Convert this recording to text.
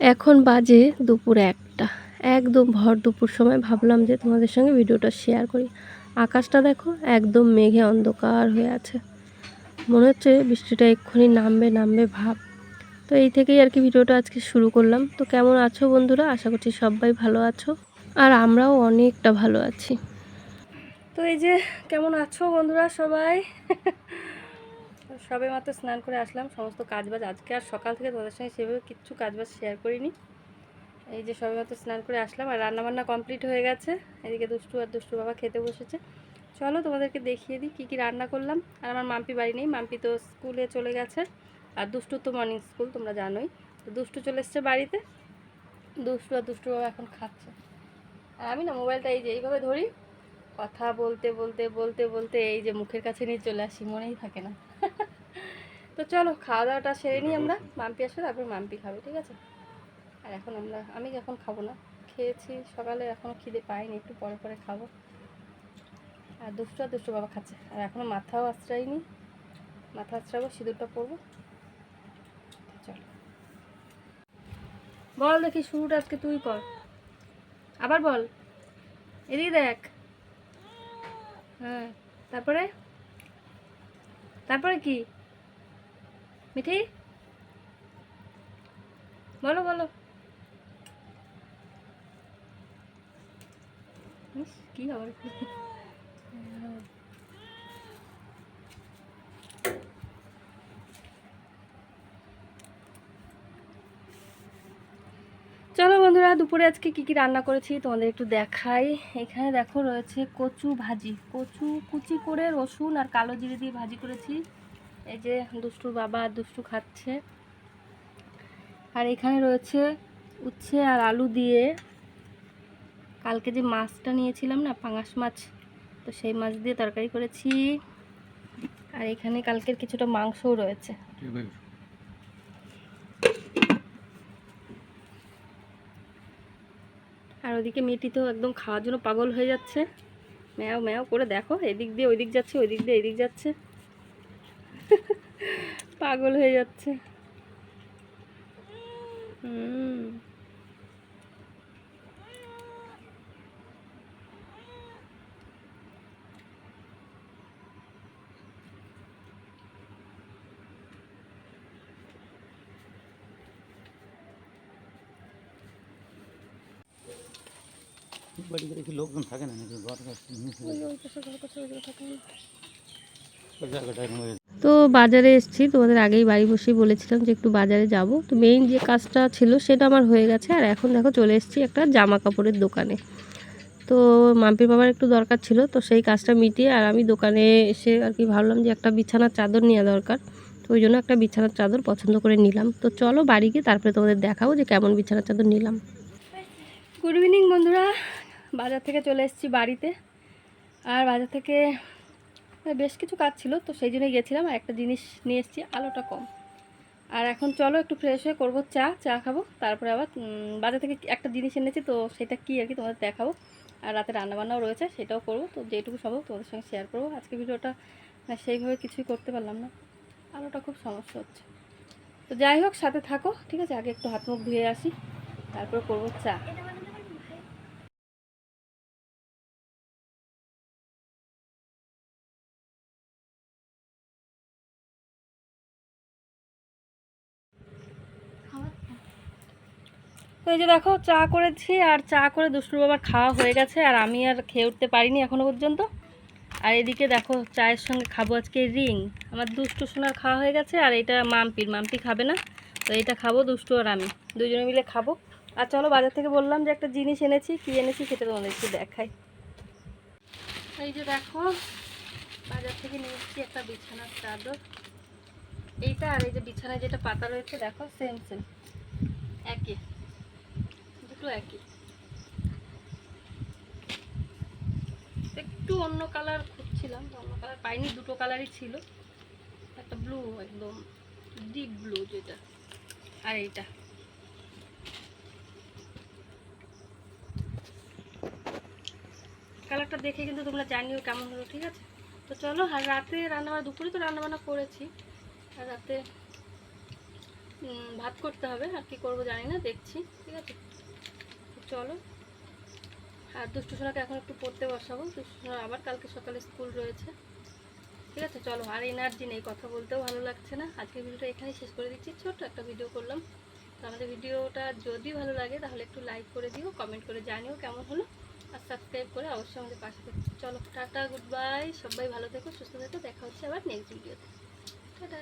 এখন বাজে দুপুর একটা। একদম ভর দুপুর সময় ভাবলাম যে তোমাদের সঙ্গে ভিডিওটা শেয়ার করি। আকাশটা দেখো একদম মেঘে অন্ধকার হয়ে আছে। মনে হচ্ছে বৃষ্টিটা এক্ষুনি নামবে নামবে ভাব। তো এই থেকেই আর কি ভিডিওটা আজকে শুরু করলাম। তো কেমন আছো বন্ধুরা? আশা করছি সবাই ভালো আছো। আর আমরাও অনেকটা ভালো আছি। তো এই যে কেমন আছো বন্ধুরা সবাই? সবে মাত্র স্নান করে আসলাম, সমস্ত কাজবাজ। আজকে আর সকাল থেকে তোমাদের সঙ্গে সেভাবে কিচ্ছু কাজবাজ শেয়ার করিনি। এই যে সবে মাত্র স্নান করে আসলাম আর রান্নাবান্না কমপ্লিট হয়ে গেছে। এদিকে দুষ্টু আর দুষ্টু বাবা খেতে বসেছে। চলো তোমাদেরকে দেখিয়ে দিই কী কী রান্না করলাম। আর আমার মাম্পি বাড়ি নেই, মাম্পি তো স্কুলে চলে গেছে। আর দুষ্টু তো মর্নিং স্কুল তোমরা জানোই। তো দুষ্টু চলে এসছে বাড়িতে। দুষ্টু আর দুষ্টু বাবা এখন খাচ্ছে। আর আমি না মোবাইলটা এই যে এইভাবে ধরি। কথা বলতে বলতে বলতে বলতে এই যে মুখের কাছে নিয়ে চলে আসি, মনেই থাকে না। তো চলো খাওয়া দাওয়াটা সেরে নিই আমরা। মাম্পি আসবে, তারপর মাম্পি খাবে, ঠিক আছে? আর এখন আমরা, আমি এখন খাব না। খেয়েছি, সকালে এখনও খিদে পাইনি, একটু পরে পরে খাব। আর দুষ্টু আর দুষ্টু বাবা খাচ্ছে। আর এখনও মাথাও আশ্রাইনি মাথা আশ্রাবো, সিঁদুরটা পরবো। চলো। বল দেখি, শুরুটা আজকে তুই কর। আবার বল। এদিকে দেখ। হ্যাঁ তারপরে? তারপরে কি? মিঠি? বলো বলো। কি আবার চলো বন্ধুরা, দুপুরে আজকে কি কি রান্না করেছি তোমাদের একটু দেখাই। এখানে দেখো রয়েছে কচু ভাজি, কচু কুচি করে রসুন আর কালো জিরে দিয়ে ভাজি করেছি। এই যে দুষ্টুর বাবা আর দুষ্টু খাচ্ছে। আর এখানে রয়েছে উচ্ছে আর আলু দিয়ে কালকে যে মাছটা নিয়েছিলাম না পাঙাশ মাছ তো সেই মাছ দিয়ে তরকারি করেছি। আর এখানে কালকের কিছুটা মাংসও রয়েছে। আর ওদিকে মেয়েটি তো একদম খাওয়ার জন্য পাগল হয়ে যাচ্ছে। ম্যাও ম্যাও করে দেখো এদিক দিয়ে ওইদিক যাচ্ছে ওইদিক দিয়ে এদিক যাচ্ছে। পাগল হয়ে যাচ্ছে। হুম। বাড়িতে দেখি লোকজন থাকে না নাকি? ঘর ঘর থাকে না। জায়গাটা তো বাজারে এসেছি, তোমাদের আগেই বাড়ি বসেই বলেছিলাম যে একটু বাজারে যাব। তো মেইন যে কাজটা ছিল সেটা আমার হয়ে গেছে, আর এখন দেখো চলে এসেছি একটা জামা কাপড়ের দোকানে। তো মাম্পি বাবার একটু দরকার ছিল, তো সেই কাজটা মিটিয়ে আর আমি দোকানে এসে আর কি ভাবলাম যে একটা বিছানার চাদর নেওয়া দরকার। তো ওই জন্য একটা বিছানার চাদর পছন্দ করে নিলাম। তো চলো বাড়ি গিয়ে তারপরে তোমাদের দেখাবো যে কেমন বিছানার চাদর নিলাম। গুড ইভিনিং বন্ধুরা, বাজার থেকে চলে এসেছি বাড়িতে। আর বাজার থেকে বেশ কিছু কাজ ছিল, তো সেই জন্যই গেছিলাম আর একটা জিনিস নিয়ে এসেছি, আলোটা কম। আর এখন চলো একটু ফ্রেশ হয়ে করব, চা চা খাব, তারপরে আবার বাজার থেকে একটা জিনিস এনেছি, তো সেটা কি আর কি তোমাদের দেখাবো। আর রাতে রান্নাবান্নাও রয়েছে, সেটাও করব, তো যেটুকু সম্ভব তোমাদের সঙ্গে শেয়ার করব। আজকে ভিডিওটা মানে সেইভাবে কিছুই করতে পারলাম না, আলোটা খুব সমস্যা হচ্ছে। তো যাই হোক, সাথে থাকো, ঠিক আছে? আগে একটু হাত মুখ ধুয়ে আসি, তারপরে করব চা। তো এই যে দেখো, চা করেছি আর চা করে দুষ্টুর বাবার খাওয়া হয়ে গেছে আর আমি আর খেয়ে উঠতে পারিনি এখনও পর্যন্ত। আর এদিকে দেখো, চায়ের সঙ্গে খাব আজকে রিং। আমার দুষ্টু সোনার খাওয়া হয়ে গেছে আর এটা মাম্পির। মাম্পি খাবে না, তো এটা খাব, দুষ্টু আর আমি। দুজনে মিলে খাব। আর চলো বাজার থেকে বললাম যে একটা জিনিস এনেছি, কি এনেছি সেটা তোমাদের একটু দেখাই। এই যে দেখো, বাজার থেকে নিয়ে এসেছি একটা বিছানার চাদর। এইটা আর এই যে বিছানায় যেটা পাতা রয়েছে, দেখো সেম সেম একই দুটো একই। একটু অন্য কালার খুঁজছিলাম অন্য কালার পাইনি, দুটো কালারই ছিল। একটা ব্লু একদম ডিপ ব্লু যেটা। আর এইটা। কালারটা দেখে কিন্তু তোমরা জানিও কেমন হলো, ঠিক আছে? তো চলো, আর রাতে রান্না দুপুরে তো রান্নাবান্না করেছি। আর রাতে ভাত করতে হবে, আর কি করব জানি না, দেখছি, ঠিক আছে? চলো। আর দুষ্টু সোনাকে এখন একটু পড়তে বসাবো। দুষ্টু সোনার আবার কালকে সকালে স্কুল রয়েছে। ঠিক আছে, চলো। আর এনার্জি নেই, কথা বলতেও ভালো লাগছে না। আজকে ভিডিওটা এখানেই শেষ করে দিচ্ছি। ছোট্ট একটা ভিডিও করলাম। তো আমাদের ভিডিওটা যদি ভালো লাগে, তাহলে একটু লাইক করে দিও কমেন্ট করে জানিও কেমন হলো। আর সাবস্ক্রাইব করে অবশ্যই আমাদের পাশে থেকো। চলো, টাটা গুড বাই সবাই ভালো থেকো, সুস্থ থেকো। দেখা হচ্ছে আবার নেক্সট ভিডিওতে টাটা।